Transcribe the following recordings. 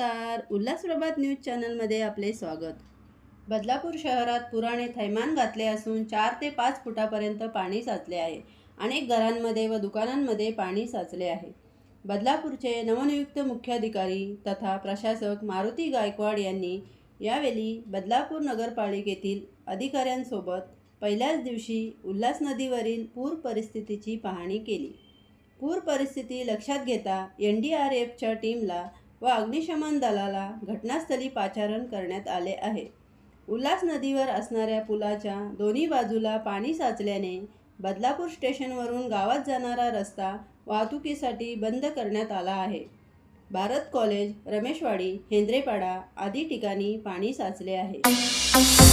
नमस्कार. उल्हासप्रभात न्यूज चॅनलमध्ये आपले स्वागत. बदलापूर शहरात पुराने थैमान घातले असून चार ते पाच फुटापर्यंत पाणी साचले आहे. अनेक घरांमध्ये व दुकानांमध्ये पाणी साचले आहे. बदलापूरचे नवनियुक्त मुख्याधिकारी तथा प्रशासक मारुती गायकवाड यांनी यावेळी बदलापूर नगरपालिकेतील अधिकाऱ्यांसोबत पहिल्याच दिवशी उल्हास नदीवरील पूर परिस्थितीची पाहणी केली. पूर परिस्थिती लक्षात घेता एन डी आर एफच्या टीमला व अग्निशमन दलाला घटनास्थळी पाचारण करण्यात आले आहे. उल्हास नदीवर असणाऱ्या पुलाच्या दोन्ही बाजूला पाणी साचल्याने बदलापूर स्टेशनवरून गावात जाणारा रस्ता वाहतुकीसाठी बंद करण्यात आला आहे. भारत कॉलेज रमेशवाडी हेंद्रेपाडा आदी ठिकाणी पाणी साचले आहे.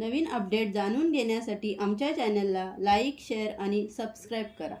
नवीन अपडेट जाणून घेण्यासाठी आमच्या चॅनलला लाईक शेअर आणि सबस्क्राईब करा.